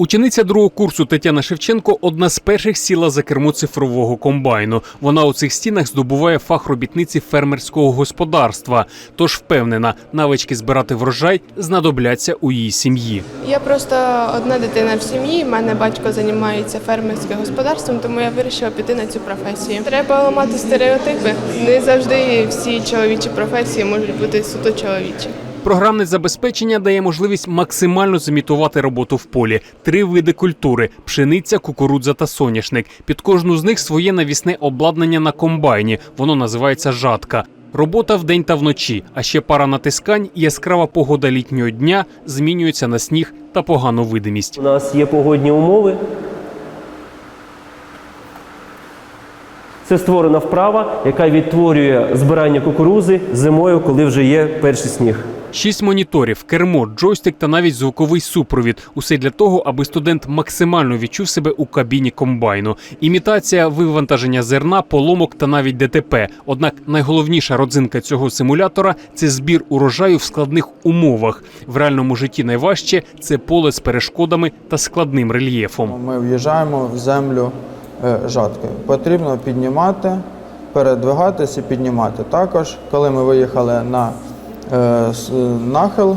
Учениця другого курсу Тетяна Шевченко одна з перших сіла за кермо цифрового комбайну. Вона у цих стінах здобуває фах робітниці фермерського господарства. Тож впевнена, навички збирати врожай знадобляться у її сім'ї. Я просто одна дитина в сім'ї. в мене батько займається фермерським господарством, тому я вирішила піти на цю професію. Треба ламати стереотипи. Не завжди всі чоловічі професії можуть бути суто чоловічі. Програмне забезпечення дає можливість максимально зімітувати роботу в полі. Три види культури: пшениця, кукурудза та соняшник. Під кожну з них своє навісне обладнання на комбайні. Воно називається жатка. Робота вдень та вночі, а ще пара натискань яскрава погода літнього дня змінюється на сніг та погану видимість. У нас є погодні умови. Це створена вправа, яка відтворює збирання кукурузи зимою, коли вже є перший сніг. Шість моніторів, кермо, джойстик та навіть звуковий супровід. Усе для того, аби студент максимально відчув себе у кабіні комбайну. Імітація вивантаження зерна, поломок та навіть ДТП. Однак найголовніша родзинка цього симулятора це збір урожаю в складних умовах. В реальному житті найважче це поле з перешкодами та складним рельєфом. Ми в'їжджаємо в землю е, жаткою. Потрібно піднімати, передвигатися піднімати. Також, коли ми виїхали на нахил,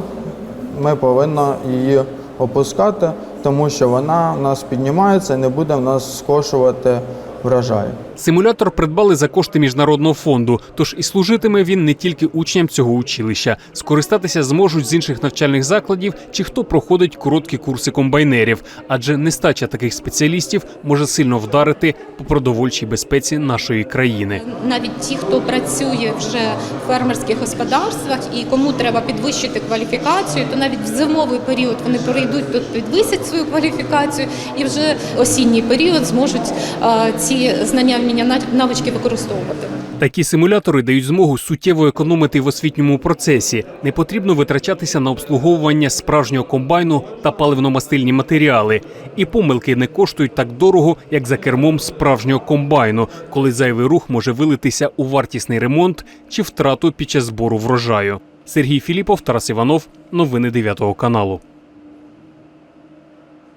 ми повинні її опускати, тому що вона в нас піднімається і не буде в нас скошувати врожай. Симулятор придбали за кошти міжнародного фонду, тож і служитиме він не тільки учням цього училища. Скористатися зможуть з інших навчальних закладів чи хто проходить короткі курси комбайнерів, адже нестача таких спеціалістів може сильно вдарити по продовольчій безпеці нашої країни. навіть ті, хто працює вже в фермерських господарствах і кому треба підвищити кваліфікацію, то навіть в зимовий період вони перейдуть тут, підвисять свою кваліфікацію і вже осінній період зможуть е, ці знання, вміння, навички використовувати. Такі симулятори дають змогу суттєво економити в освітньому процесі. Не потрібно витрачатися на обслуговування справжнього комбайну та паливно-мастильні матеріали. І помилки не коштують так дорого, як за кермом справжнього комбайну, коли зайвий рух може вилитися у вартісний ремонт чи втрату під час збору врожаю. Сергій Філіпов, Тарас Іванов, новини 9 каналу.